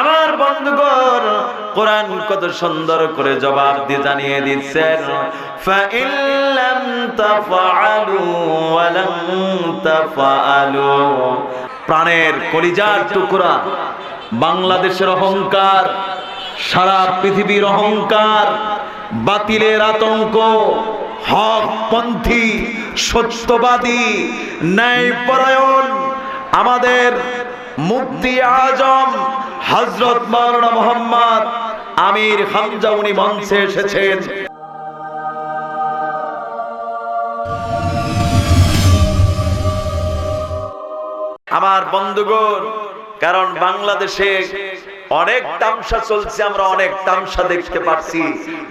আমার বন্ধুগণ, কোরআন কত সুন্দর করে জবাব দিয়ে জানিয়ে দিচ্ছেন প্রাণের কলিজার টুকরা, বাংলাদেশের অহংকার, সারা পৃথিবীর অহংকার, বাতিলের আতঙ্ক, হকপন্থী, সত্যবাদী, ন্যায়পরায়ণ, আমাদের মুক্তি আজম হজরত মাওলানা মোহাম্মদ আমির হামজা উনি মঞ্চে এসেছেন। আমার বন্ধুগণ, কারণ বাংলাদেশে অনেক তামসা চলছে, আমরা অনেক তামসা দেখতে পাচ্ছি।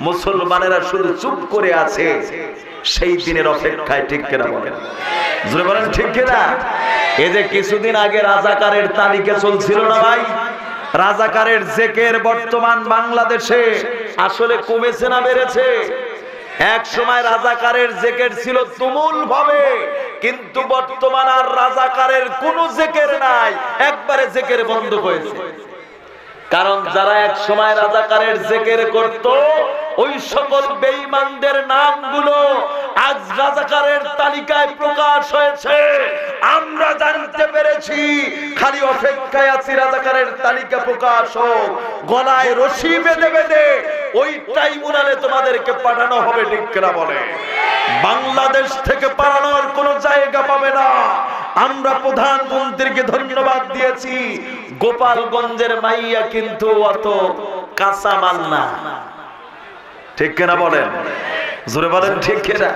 মুসলমানেরা শুধু চুপ করে আছে। সেই দিনের অপেক্ষায় ঠিক কেনা বলেন? জোরে বলেন, ঠিক কিনা? এই যে কিছুদিন আগে রাজাকারের তালিকা চলছিল না ভাই? রাজাকারের জেকের বর্তমান বাংলাদেশে আসলে কমেছে না বেড়েছে? এক সময় রাজাকারের জেকের ছিল তুমুল ভাবে, কিন্তু বর্তমান আর রাজাকারের কোন জেকের নাই, একবারে জেকের বন্ধ হয়েছে। কারণ যারা এক সময় রাজাকারের জেকের করত, ওই সকল বেঈমানদের নামগুলো আজ রাজাকারের তালিকায় প্রকাশ হয়েছে। আমরা জানতে পেরেছি, খালি অপেক্ষায় আছি রাজাকারের তালিকা প্রকাশ হোক। গলায় রশি বেঁধে বেঁধে ওই ট্রাইব্যুনালে তোমাদেরকে পাঠানো হবে কিনা বলে? বাংলাদেশ থেকে পালানোর কোনো জায়গা পাবে না। আমরা প্রধানমন্ত্রীকে ধন্যবাদ দিয়েছি। গোপালগঞ্জের মাইয়া কিন্তু অত কাঁচা মাল না। ঠিক কিনা বলেন? জোরে বলেন ঠিক কিনা?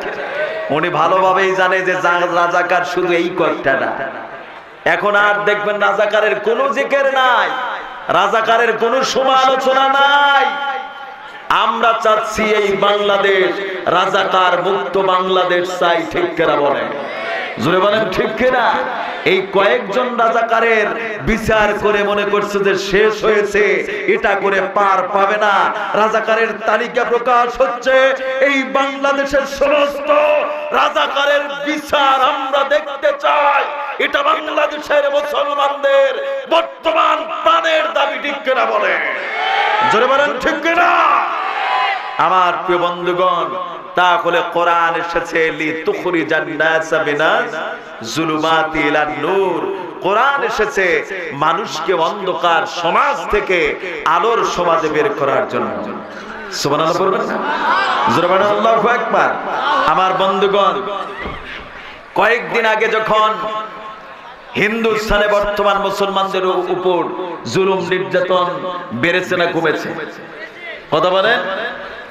উনি ভালোভাবেই জানে যে রাজাকার শুধু এই কয়েকটা না। এখন আর দেখবেন রাজাকারের কোনো জিকের নাই, রাজাকারের কোনো সমালোচনা নাই। আমরা চাচ্ছি এই বাংলাদেশ রাজাকার মুক্ত বাংলাদেশ চাই, ঠিক কেনা বলেন? জোরে বলেন ঠিক কিনা? এই কয়েকজন রাজাকারের বিচার করে মনে করছে যে শেষ হয়েছে, এটা করে পার পাবে না। রাজাকারের তালিকা প্রকাশ হচ্ছে, এই বাংলাদেশের সমস্ত রাজাকারের বিচার আমরা দেখতে চাই। এটা বাংলাদেশের মুসলমানদের বর্তমান প্রাণের দাবি, ঠিক কিনা বলে জোরে বলেন, ঠিক কিনা? আমার প্রিয় বন্ধুগণ তাহলে কোরআন এসেছে লি তুখরি জান্নাস মিনাজ জুলুমাতি ইলান নূর। কোরআন এসেছে, মানুষকে অন্ধকার সমাজ থেকে আলোর সমাজে বের করার জন্য। সুবহানাল্লাহ বলবেন জোরে আল্লাহু আকবার। আমার বন্ধুগণ, কয়েকদিন আগে যখন হিন্দুস্তানে বর্তমান মুসলমানদের উপর জুলুম নির্যাতন বেড়েছে না কমেছে? কথা বলেন?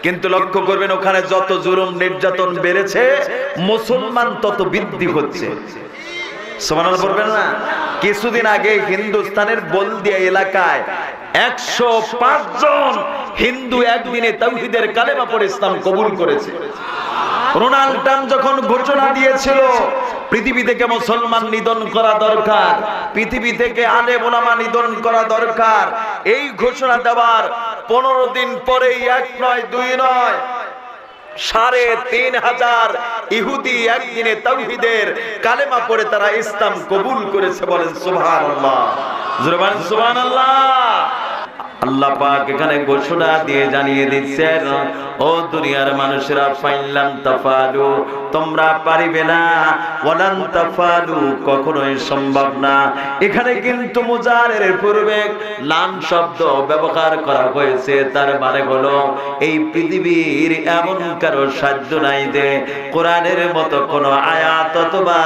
কিন্তু লক্ষ্য করবেন, ওখানে যত জুলুম নির্যাতন বেড়েছে, মুসলমান তত বৃদ্ধি হচ্ছে। কিছুদিন আগে হিন্দুস্তানের বলদিয়া এলাকায় একশো জন হিন্দু একদিনে তাওহীদের কালেমা পড়ে ইসলাম কবুল করেছে। রোনাল্ড ট্রাম্প যখন ঘোষণা দিয়েছিল পৃথিবী থেকে মুসলমান নিধন করা দরকার, পৃথিবী থেকে আলে মোলামা নিধন করা দরকার। এই ঘোষণা দেওয়ার পনেরো দিন পরেই এক নয়, দুই নয়, সাড়ে তিন হাজার ইহুদি একদিনে তাওহীদের কালেমা পড়ে তারা ইসলাম কবুল করেছে বলেন সুবহানাল্লাহ। জোরে বলেন সুবহানাল্লাহ। আল্লাহ পাক এখানে ঘোষণা দিয়ে জানিয়ে দিচ্ছেন, ও দুনিয়ার মানুষেরা, ফাইনলাম তাফালু, তোমরা পারিবে না, ওয়ালান তাফালু, কখনোই সম্ভব না। এখানে কিন্তু মুজারের পূর্বে লাম শব্দ ব্যবহার করা হয়েছে, তার মানে হলো, এই পৃথিবীর এমন কারও সাধ্য নাই যে কোরআনের মতো কোন আয়াত অথবা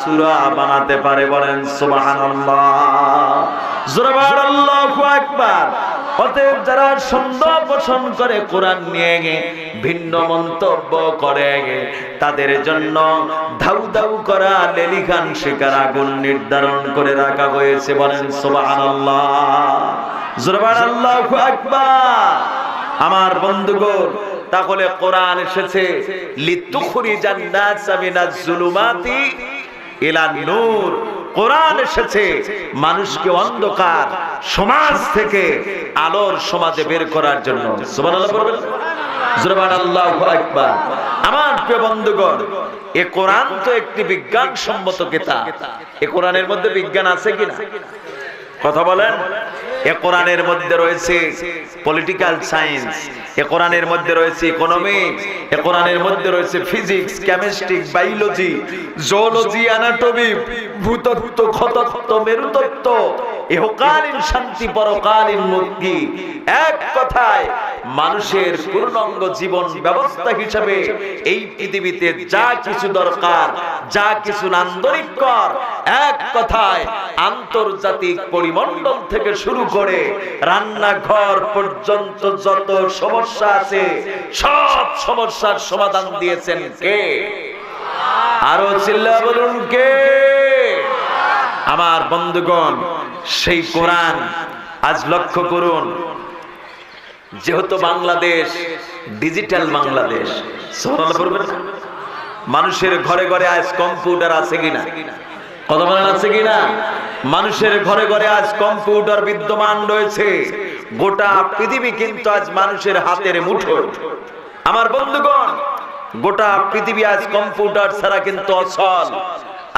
সূরা বানাতে পারে বলেন, সুবহানাল্লাহ। জোরে আল্লাহু আকবার। অতএব যারা সন্দেহ পোষণ করে কোরআন নিয়ে ভিন্ন মন্তব্য করে তাদের জন্য ধাউ ধাউ করা লেলিখান শিকার আগুন নির্ধারণ করে রাখা হয়েছে বলেন সুবহানাল্লাহ। জোরে বলেন আল্লাহু আকবার। আমার বন্ধুগণ, তাহলে কোরআন এসেছে লিতুখরি জান্নাত মিনাজ জুলুমাতি ইলা নূর। কোরআন এসেছে, মানুষকে অন্ধকার সমাজ থেকে আলোর সমাজে বের করার জন্য। সুবহানাল্লাহ বলবেন? আমার প্রিয় বন্ধুগণ, এ কোরআন তো একটি বিজ্ঞান সম্মত কিতাব। এ কোরআনের মধ্যে বিজ্ঞান আছে কিনা? কথা বলেন। এ কোরআনের মধ্যে রয়েছে পলিটিক্যাল সায়েন্স এ কোরআনের মধ্যে রয়েছে ইকোনমিক্স এ কোরআনের মধ্যে রয়েছে physics chemistry biology zoology anatomy ভূতত্ত্ব খতত্ত্ব মেরুতত্ত্ব ইহকালীন শান্তি পরকালীন মুক্তি। এক কথায়, মানুষের পূর্ণাঙ্গ জীবন ব্যবস্থা হিসেবে এই পৃথিবীতে যা কিছু দরকার, যা কিছু নান্দনিকর এক কথায়, আন্তর্জাতিক পরিমণ্ডল থেকে শুরু করে রান্নাঘর পর্যন্ত যত সমস্যা আছে, সব সমস্যার সমাধান দিয়েছেন কে? আরও চিল্লা বলুন কে? আমার বন্ধুগণ সেই কোরআন আজ লক্ষ্য করুন। যেহেতু বাংলাদেশ ডিজিটাল বাংলাদেশ? মানুষের ঘরে ঘরে আজ কম্পিউটার আছে কিনা? কথা আছে কিনা? মানুষের ঘরে ঘরে আজ কম্পিউটার বিদ্যমান রয়েছে। গোটা পৃথিবী কিন্তু আজ মানুষের হাতের মুঠো আমার বন্ধুগণ, গোটা পৃথিবী আজ কম্পিউটার ছাড়া কিন্তু অচল।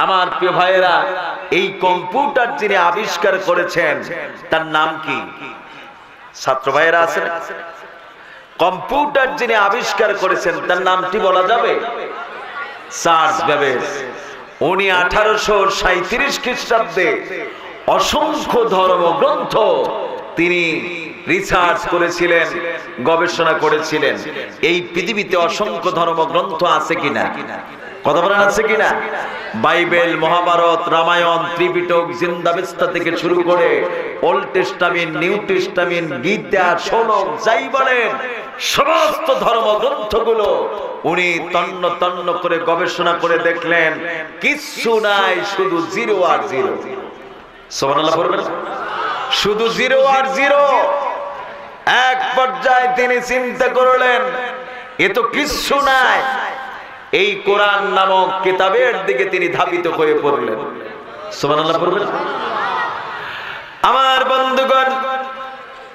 আমার প্রিয় ভাইয়েরা, এই কম্পিউটার যিনি আবিষ্কার করেছেন, তার নাম কি? ছাত্র ভাইয়েরা আছেন? কম্পিউটার যিনি আবিষ্কার করেছেন, তার নামটি বলা যাবে? উনি আঠারোশো সাঁত্রিশ খ্রিস্টাব্দে অসংখ্য ধর্মগ্রন্থ তিনি রিসার্চ করেছিলেন, গবেষণা করেছিলেন। এই পৃথিবীতে অসংখ্য ধর্মগ্রন্থ আছে কিনা? কথা বলেন আছে কিনা? Bible, Mahabharata, Ramayana, Tripitaka, Zend Avesta থেকে শুরু করে Old Testament New Testament Gita শোলক যাই বলেন, সমস্ত ধর্মগ্রন্থগুলো উনি তন্ন তন্ন করে গবেষণা করে দেখলেন, কিচ্ছু নাই, শুধু জিরো আর জিরো। শুধু জিরো আর জিরো। এক পর্যায়ে তিনি চিন্তা করলেন, এ তো কিচ্ছু নাই এই কোরআন নামক কিতাবের দিকে তিনি ধাবিত হয়ে পড়লেন। আমার বন্ধুগণ,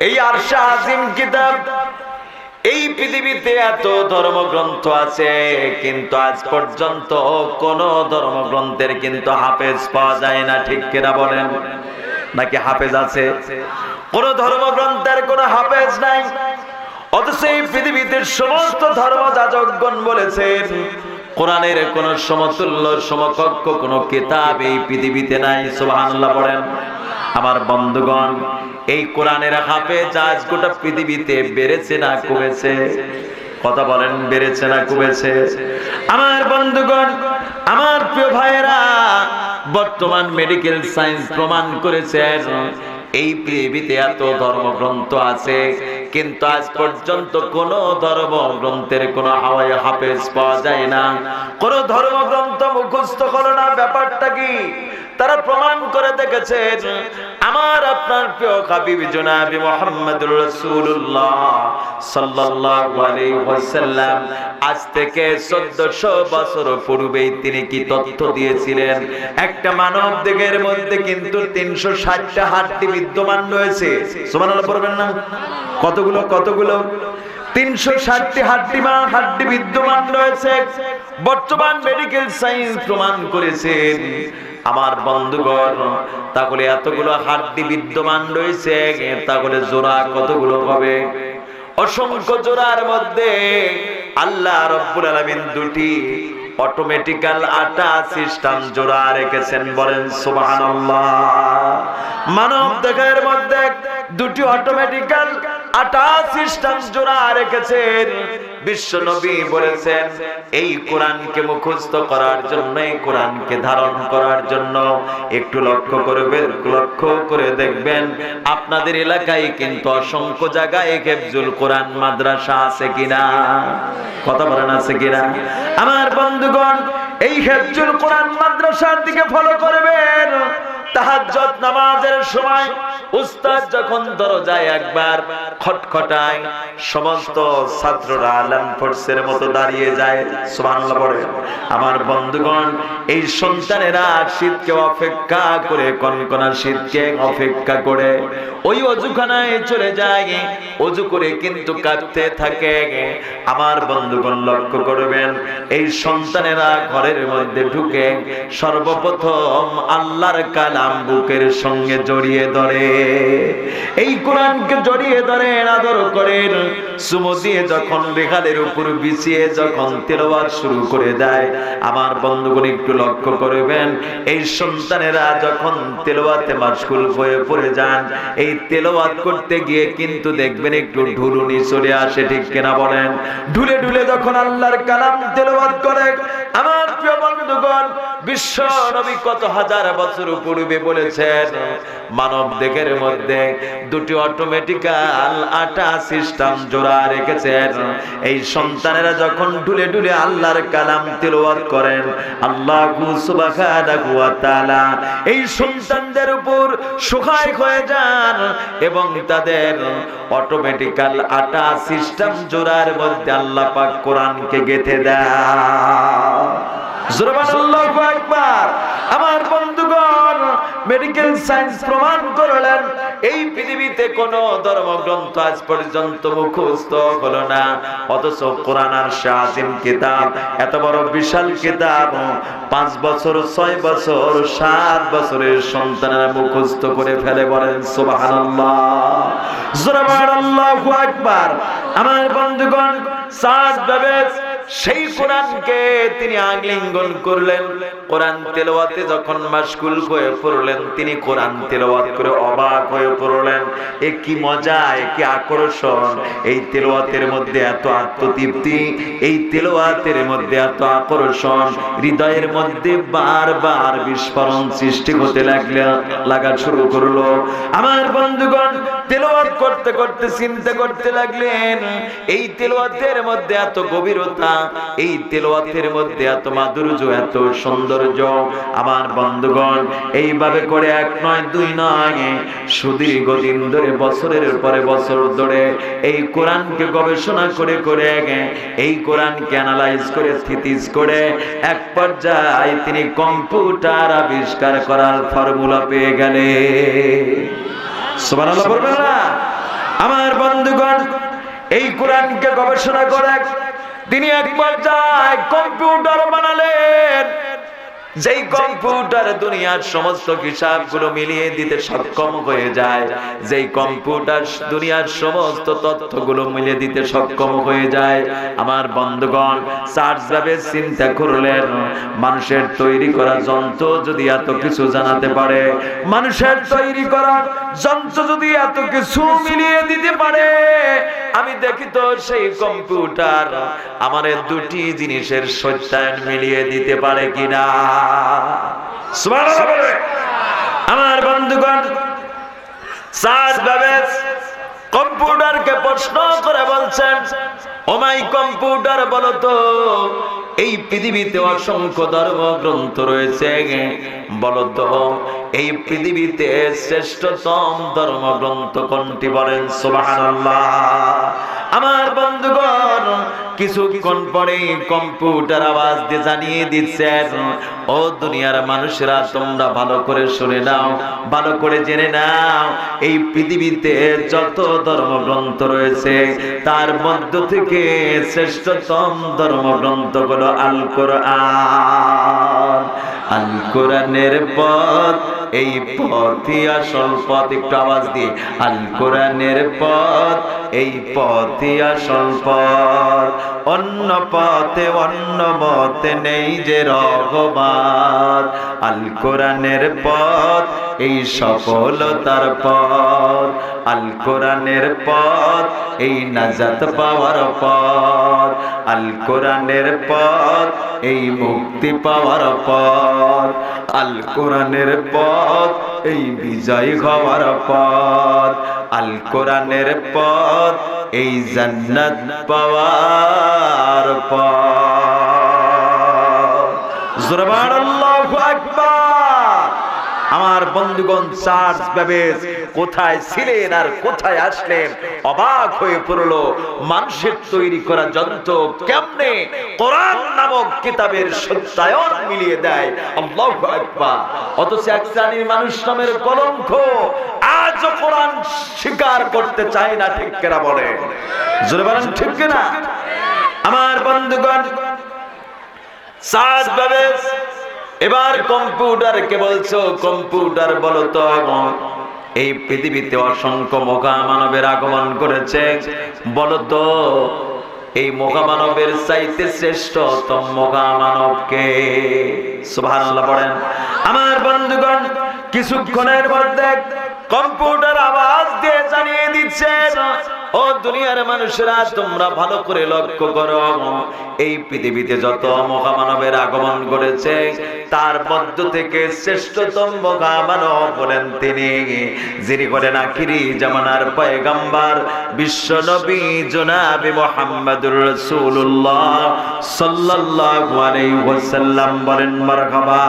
এই আরশা আজিম কিতাব, এই পৃথিবীতে এত ধর্মগ্রন্থ আছে, কিন্তু আজ পর্যন্ত কোন ধর্মগ্রন্থের কিন্তু হাফেজ পাওয়া যায় না, ঠিক কিনা বলেন? নাকি হাফেজ আছে? কোন ধর্মগ্রন্থের কোন হাফেজ নাই। অথচ এই পৃথিবীতে সমস্ত ধর্ম যাজকগণ বলেছেন, কোরআনের কোন সমতুল্য সমকক্ষ কোন কিতাব এই পৃথিবীতে নাই, সুবহানাল্লাহ বলেন আমার বন্ধুগণ, এই কোরআনের হাফেজ আজ গোটা পৃথিবীতে বেড়েছে না কমেছে? কথা বলেন, বেড়েছে না কমেছে? আমার বন্ধুগণ, আমার প্রিয় ভাইয়েরা, বর্তমান মেডিকেল সায়েন্স প্রমাণ করেছেন, এই পৃথিবীতে এত ধর্মগ্রন্থ আছে কিন্তু আজ পর্যন্ত কোন ধর্মগ্রন্থের কোন হাওয়ায় হাফেজ পাওয়া যায় না। কোন ধর্মগ্রন্থ মুখস্থ করো না, ব্যাপারটা কি? তারা প্রমাণ করে দেখেছেন, আমার আপনার প্রিয় হাবিব জনাবি মুহাম্মদুর রাসূলুল্লাহ সাল্লাল্লাহু আলাইহি ওয়াসাল্লাম, আজ থেকে 1400 বছর পূর্বেই তিনি কি তথ্য দিয়েছিলেন? একটা মানব দেহের মধ্যে কিন্তু 360টা হাড়টি বিদ্যমান রয়েছে। সুবহানাল্লাহ পড়বেন না? কতগুলো কতগুলো? তিনশো ষাটটি হাড্ডি হাড্ডি বিদ্যমান রয়েছে। বর্তমান মেডিকেল সায়েন্স প্রমাণ করেছেন আমার বন্ধুগণ, তাহলে এতগুলো হাড্ডি বিদ্যমান রয়েছে, তাহলে জোড়া কতগুলো হবে? অসংখ্য জোড়ার মধ্যে আল্লাহ রব্বুল আলামিন দুটি অটোমেটিক্যাল আটা সিস্টেম জোড়া রেখেছেন, বলেন সুবহানাল্লাহ। মানব দেহের মধ্যে দুটি অটোমেটিক্যাল আপনাদের এলাকায় কিন্তু অসংখ্য জায়গায় হেফজুল কোরআন মাদ্রাসা আছে কিনা? কথা বলেন, আছে কিনা? আমার বন্ধুগণ, এই হেফজুল কোরআন মাদ্রাসার দিকে ফলো করবেন। তাহাজ্জুদ নামাজের সময় উস্তাদ যখন দরজায় একবার খটখটায় সমস্ত ছাত্ররা মতো দাঁড়িয়ে যায়, সুবহানাল্লাহ পড়ে আমার বন্ধুগণ, এই সন্তানেরা শীতকে অপেক্ষা করে, কনকনা শীতকে অপেক্ষা করে, ওই অজুখানায় চলে যায়, অজু করে কিন্তু কাঁদতে থাকে। আমার বন্ধুগণ, লক্ষ্য করবেন, এই সন্তানেরা ঘরের মধ্যে ঢুকে সর্বপ্রথম আল্লাহর কালা কালাম বুকের সঙ্গে জড়িয়ে ধরে। এই কোরআনকে জড়িয়ে ধরেন আদর করেন সুমো দিয়ে যখন রেখালের উপর বিছিয়ে যখন তেলাওয়াত শুরু করে দেয়, আমার বন্ধুগণ একটু লক্ষ্য করবেন, এই সন্তানেরা যখন তেলাওয়াতে মাশগুল হয়ে পড়ে যান, এই তেলাওয়াত করতে গিয়ে কিন্তু দেখবেন একটু ঢুলুনি চলে আসে, ঠিক কিনা বলেন? ঢুলে ঢুলে যখন আল্লাহর কালাম তেলাওয়াত করে আমার প্রিয় বন্ধুগণ, বিশ্ব নবী কত হাজার বছর পূর্বে বলেছেন, মানব দেহের মধ্যে দুটি অটোমেটিক্যাল আটা সিস্টেম জোড়া রেখেছেন। এই সন্তানেরা যখন ঢুলে ঢুলে আল্লাহর কালাম তেলাওয়াত করেন, আল্লাহ সুবহানাহু ওয়া তাআলা এই সন্তানদের উপর সহায় হয়ে যান এবং তাদের অটোমেটিক্যাল আটা সিস্টেম জোড়ার মধ্যে আল্লাহ পাক কোরআনকে গেঁথে দেয় আমার বন্ধুগণ মেডিকেল সায়েন্স প্রমাণ করলেন, এই পৃথিবীতে কোন ধর্মগ্রন্থ আজ পর্যন্ত মুখস্থ হলো না। অথচ শাহিম কিতাব, এত বড় বিশাল কিতাব, পাঁচ বছর, ছয় বছর, সাত বছরের সন্তানেরা মুখস্থ করে ফেলে বলেন আকবার। আমার বন্ধুগণ সেই কোরআনকে তিনি আলিঙ্গন করলেন। কোরআন তেলাওয়াতে যখন মাশগুল হয়ে পড়লেন, তিনি কোরআন তেলাওয়াত করে অবাক হয়ে পড়লেন। এ কি মজা, এ কি আকর্ষণ। এই তেলাওয়াতের মধ্যে এত আত্মতৃপ্তি, এই তেলাওয়াতের মধ্যে এত আকর্ষণ। হৃদয়ের মধ্যে বারবার বিস্ফোরণ সৃষ্টি হতে লাগল, লাগা শুরু করল। আমার বন্ধুগণ, তেলাওয়াত করতে করতে চিন্তা করতে লাগলেন, এই তেলাওয়াতের মধ্যে এত গভীরতা এই তেলাওয়াতের মধ্যে এত মাধুর্য, এত সৌন্দর্য আমার বন্ধুগণ, এইভাবে করে এক নয়, দুই নয়, সুদীর্ঘ দিন ধরে, বছরের পরে বছর ধরে এই কোরআনকে গবেষণা করে করে এই কোরআনকে অ্যানালাইজ করে স্থিতিস করে এক পর্যায়ে তিনি কম্পিউটার আবিষ্কার করার ফর্মুলা পেয়ে গেলে। আমার বন্ধুগণ, এই কোরআনকে গবেষণা করে তিনি এক পর্যায়ে কম্পিউটার বানালেন। যেই কম্পিউটার দুনিয়ার সমস্ত হিসাবগুলো মিলিয়ে দিতে সক্ষম হয়ে যায়, যেই কম্পিউটার দুনিয়ার সমস্ত তথ্যগুলো মিলিয়ে দিতে সক্ষম হয়ে যায়, আমার বন্ধুগণ চার্জ যাবে চিন্তা করলেন, মানুষের তৈরি করা যন্ত্র যদি এত কিছু জানাতে পারে, মানুষের তৈরি করা যন্ত্র যদি এত কিছু মিলিয়ে দিতে পারে, আমি দেখি তো সেই কম্পিউটার আমার দুটি জিনিসের সত্যায়ন মিলিয়ে দিতে পারে কিনা। আমার বন্ধুগণ বাবেস কম্পিউটারকে প্রশ্ন করে বলছেন, ওমাই কম্পিউটার বলো তো এই পৃথিবীতে অসংখ্য ধর্ম গ্রন্থ রয়েছে। বলতো এই পৃথিবীতে শ্রেষ্ঠতম ধর্মগ্রন্থ কোনটি বলেন? সুবহানাল্লাহ। আমার বন্ধুগণ, কিছুক্ষণ পরে কম্পিউটার আওয়াজ দিয়ে জানিয়ে দিচ্ছেন, ও দুনিয়ার মানুষেরা, তোমরা ভালো করে শুনে নাও, ভালো করে জেনে নাও, এই পৃথিবীতে যত ধর্মগ্রন্থ রয়েছে, তার মধ্য থেকে শ্রেষ্ঠতম ধর্মগ্রন্থ হলো আল কোরআন আল কোরআনের পথ, এই পথই আসল পথ, একটু আওয়াজ দিয়ে। আল কোরআনের পথ এই পথই আসল পথ। অন্য পথে, অন্য মতে নেই যে রহমান আল কোরআনের পথ, এই সফলতার পথ। আল কোরআনের পথ, এই নাজাত পাওয়ার পথ। আল কোরআনের পথ, এই মুক্তি পাওয়ার পথ। আল কোরআনের পথ, এই বিজয় হওয়ার পথ। আল কোরআনের পথ এই জান্নাত পাওয়ার পথ। জোরবার আল্লাহু আমার বন্ধুগণ চার্জ ব্যবেশ কোথায় ছিলেন আর কোথায় আসলেন? অবাক হয়ে পড়ল, মানুষের তৈরি করা যন্ত্র কেমনে? কোরআন নামক কিতাবের সত্যায়ন মিলিয়ে দেয়। আল্লাহু আকবার। অথচ এক শ্রেণির মানুষ নামের কলঙ্ক আজও কোরআন স্বীকার করতে চায় না, ঠিক কেনা বলে? জোরে বলেন, ঠিক কিনা? আমার বন্ধুগণ সাদ ব্যবেশ এবার কম্পিউটারকে বলছো? কম্পিউটার বলো তো এই পৃথিবীতে অসংখ্য মানবের আগমন করেছে। বলো তো, এই মানবের চাইতে শ্রেষ্ঠতম মহা মানবকে সুবহানাল্লাহ পড়েন আমার বন্ধুগণ, কিছুক্ষণের মধ্যে কম্পিউটার আওয়াজ দিয়ে জানিয়ে দিচ্ছে ও দুনিয়ার মানুষেরা, তোমরা ভালো করে লক্ষ্য করো। এই পৃথিবীতে যত মহামানবের আগমন করেছে তার মধ্য থেকে শ্রেষ্ঠতম মহামানব বলেন তিনি। যিনি করেন আখিরি জামানার পয়গাম্বার, বিশ্ব নবী জোনাবি মোহাম্মদুর রাসূলুল্লাহ সাল্লাল্লাহু আলাইহি ওয়াসাল্লাম বলেন, মারহাবা।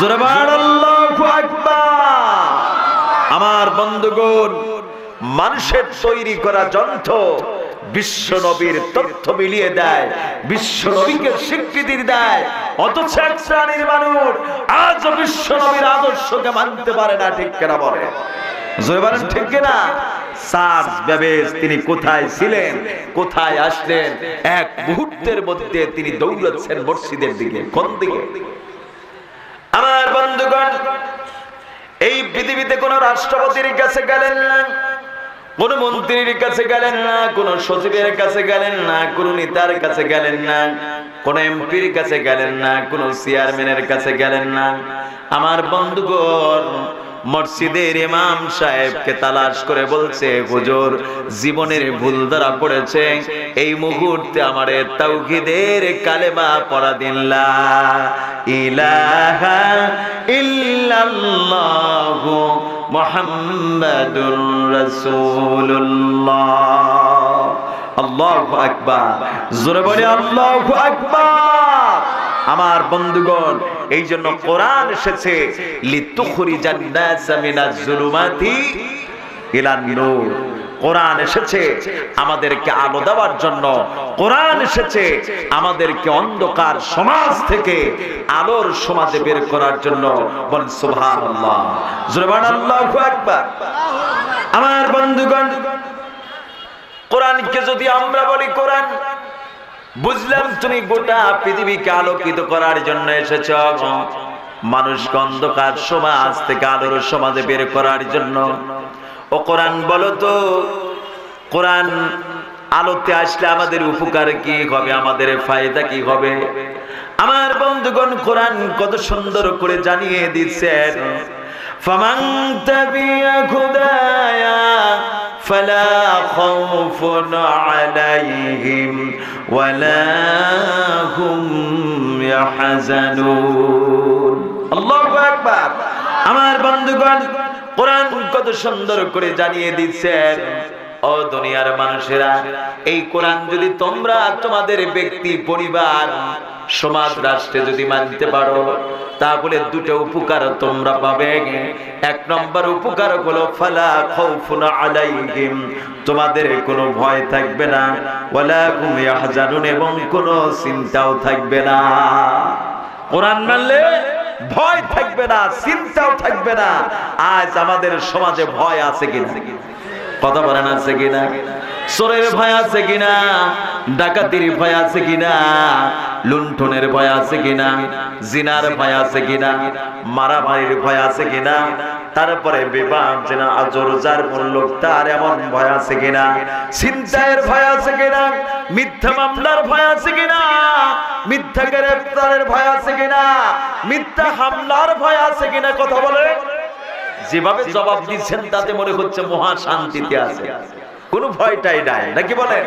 জোরবার আল্লাহু আকবার। আমার বন্ধুগণ মানুষের তৈরি করা যন্ত্র বিশ্ব নবীর তথ্য মিলিয়ে দেয় বিশ্ব নবীকে স্বীকৃতি দেয়। অথচ এক শ্রেণির মানুষ আজ বিশ্ব নবীর আদর্শকে মানতে পারে না, ঠিক কেনা বলে? কোথায় ছিলেন, কোথায় এক মুহূর্তের মধ্যে তিনি আমার বন্ধুগণ, এই পৃথিবীতে কোন রাষ্ট্রপতির কাছে গেলেন না। কোন মন্ত্রীর কাছে গেলেন না, কোন সচিবের কাছে গেলেন না, কোন নেতার কাছে গেলেন না, কোন এমপির কাছে গেলেন না, কোন চেয়ারম্যানের কাছে গেলেন না। আমার বন্ধুগণ, মসজিদের ইমাম সাহেবকে তালাশ করে বলছে, হুজুর, জীবনের ভুল ধরা পড়েছে। এই মুহূর্তে আমারে তাওহীদের কালেমা পড়া দিন, লা ইলাহা ইল্লাল্লাহু মুহাম্মাদুর রাসূলুল্লাহ। আল্লাহু আকবার। জোরে বলে, আল্লাহু আকবার। আমার বন্ধুগণ, এই জন্য কোরআন এসেছে, লিতুখরিজান নাসা মিনাজ জুলুমাতি ইলান নূর। কোরআন এসেছে আমাদেরকে আলো দেওয়ার জন্য। কোরআন এসেছে আমাদেরকে অন্ধকার সমাজ থেকে আলোর সমাজে বের করার জন্য। আমার বন্ধুগণ, কোরআনকে যদি আমরা বলি কোরআন, বুঝলাম তুমি গোটা পৃথিবীকে আলোকিত করার জন্য এসেছ। মানুষকে অন্ধকার সমাজ থেকে আলোর সমাজে বের করার জন্য। ও কোরআন বলো তো কোরআন আলোতে আসলে আমাদের উপকার কি হবে আমাদের ফায়দা কি হবে আমার বন্ধুগণ কোরআন কত সুন্দর করে জানিয়ে দিচ্ছেন فمن تبع هدايا فلا خوف عليهم ولا هم يحزنون الله أكبر আমার বন্ধুগণ কোরআন কত সুন্দর করে জানিয়ে দিচ্ছেন। ও দুনিয়ার মানুষেরা, এই কোরআন যদি তোমরা তোমাদের ব্যক্তি, পরিবার, সমাজ, রাষ্ট্রে যদি মানতে পারো, তাহলে দুটো উপকার তোমরা পাবে। এক নম্বর উপকার হলো, ফালা খাউফুন আলাইহিম, তোমাদের কোনো ভয় থাকবে না, ওয়ালা হুম ইয়াহজানুন, এবং কোনো চিন্তাও থাকবে না। কোরআন মানলে ভয় থাকবে না চিন্তাও থাকবে না আজ আমাদের সমাজে ভয় আছে কিনা কথা বলেন আছে কিনা চোরের ভয় আছে কিনা ডাকাতির ভয় আছে কিনা লুণ্ঠনের ভয় আছে কিনা জিনার ভয় আছে কিনা মারামারির ভয় আছে কিনা তারপরে বিবাহ জেনা আজর যার লোক তার এমন ভয় আছে কিনা চিন্তায়ের ভয় আছে কিনা মিথ্যা মামলার ভয় আছে কিনা মিথ্যা গ্রেফতারের ভয় আছে কিনা? মিথ্যা হামলার ভয় আছে কিনা কথা বলে? যেভাবে জবাব দিচ্ছেন, তাতে মনে হচ্ছে মহা শান্তিতে আছে। কোনো ভয়টাই নাই, নাকি বলে?